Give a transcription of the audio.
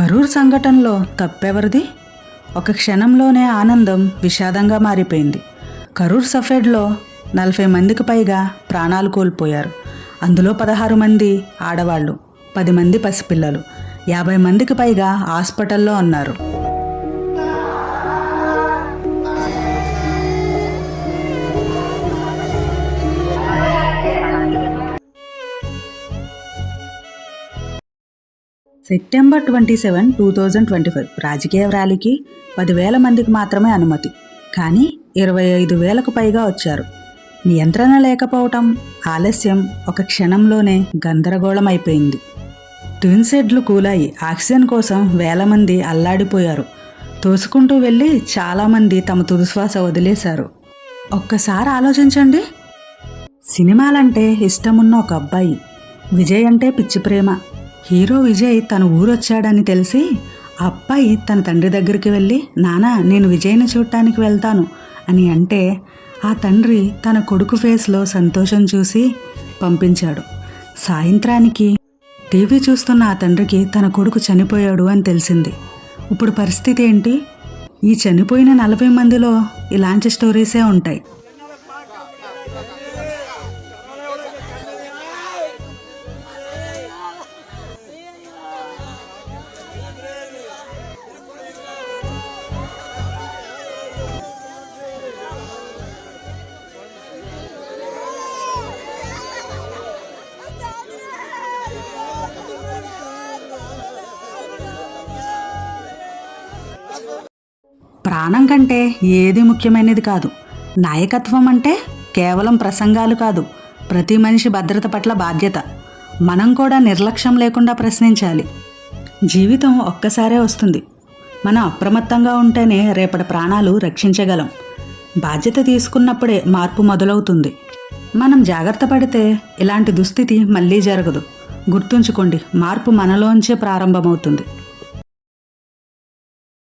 కరూర్ సంఘటనలో తప్పెవరిది? ఒక క్షణంలోనే ఆనందం విషాదంగా మారిపోయింది. కరూర్ సఫేడ్లో నలభై మందికి పైగా ప్రాణాలు కోల్పోయారు. అందులో పదహారు మంది ఆడవాళ్ళు పది మంది పసిపిల్లలు యాభై మందికి పైగా హాస్పిటల్లో ఉన్నారు. September twenty seven two thousand twenty five. రాజకీయ ర్యాలీకి పదివేల మందికి మాత్రమే అనుమతి. కానీ ఇరవై ఐదు వేలకు పైగా వచ్చారు. నియంత్రణ లేకపోవటం ఆలస్యం ఒక క్షణంలోనే గందరగోళం అయిపోయింది ట్విన్ సెడ్లు కూలాయి. ఆక్సిజన్ కోసం వేల మంది అల్లాడిపోయారు. తోసుకుంటూ వెళ్ళి చాలామంది తమ తుదిశ్వాస వదిలేశారు. ఒక్కసారి ఆలోచించండి. సినిమాలంటే ఇష్టమున్న ఒక అబ్బాయి. విజయ్ అంటే పిచ్చి ప్రేమ. హీరో విజయ్ తన ఊరొచ్చాడని తెలిసి ఆ అబ్బాయి తన తండ్రి దగ్గరికి వెళ్ళి నానా నేను విజయ్ని చూడటానికి వెళ్తాను అని అంటే ఆ తండ్రి తన కొడుకు ఫేస్లో సంతోషం చూసి పంపించాడు. సాయంత్రానికి టీవీ చూస్తున్న ఆ తండ్రికి తన కొడుకు చనిపోయాడు అని తెలిసింది. ఇప్పుడు పరిస్థితి ఏంటి? ఈ చనిపోయిన నలభై మందిలో ఇలాంటి స్టోరీసే ఉంటాయి. ప్రాణం కంటే ఏది ముఖ్యమైనది కాదు. నాయకత్వం అంటే కేవలం ప్రసంగాలు కాదు ప్రతి మనిషి భద్రత పట్ల బాధ్యత. మనం కూడా నిర్లక్ష్యం లేకుండా ప్రశ్నించాలి. జీవితం ఒక్కసారే వస్తుంది. మనం అప్రమత్తంగా ఉంటేనే రేపటి ప్రాణాలు రక్షించగలం. బాధ్యత తీసుకున్నప్పుడే మార్పు మొదలవుతుంది. మనం జాగ్రత్త పడితే ఇలాంటి దుస్థితి మళ్ళీ జరగదు. గుర్తుంచుకోండి మార్పు మనలోంచే ప్రారంభమవుతుంది.